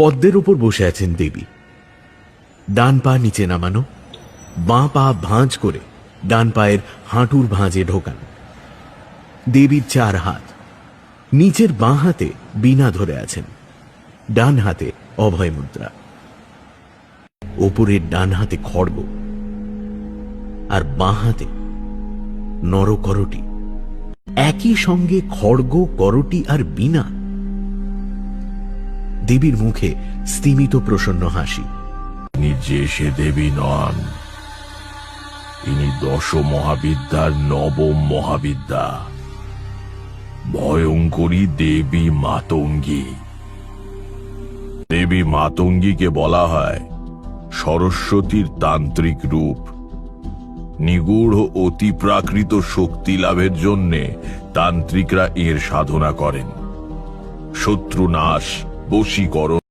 পদ্মের উপর বসে আছেন দেবী। ডান পা নিচে নামানো, বাঁ পা ভাঁজ করে ডান পায়ের হাঁটুর ভাঁজে ঢোকান। দেবীর চার হাত, নিচের বাঁ হাতে বীণা ধরে আছেন, ডান হাতে অভয় মুদ্রা। ওপরের ডান হাতে খড়গ, আর বাঁ হাতে নরকরটি। একই সঙ্গে খড়গ, করটি আর বীণা দেবীর মুখে স্তিমিত প্রসন্ন হাসি। যে সে দেবী নন, তিনি দশ মহাবিদ্যার নবম মহাবিদ্যা ভয়ঙ্করী দেবী মাতঙ্গী। দেবী মাতঙ্গীকে বলা হয় সরস্বতীর তান্ত্রিক রূপ। নিগূঢ় অতি প্রাকৃত শক্তি লাভের জন্যে তান্ত্রিকরা এর সাধনা করেন। শত্রু নাশ বশীকরণ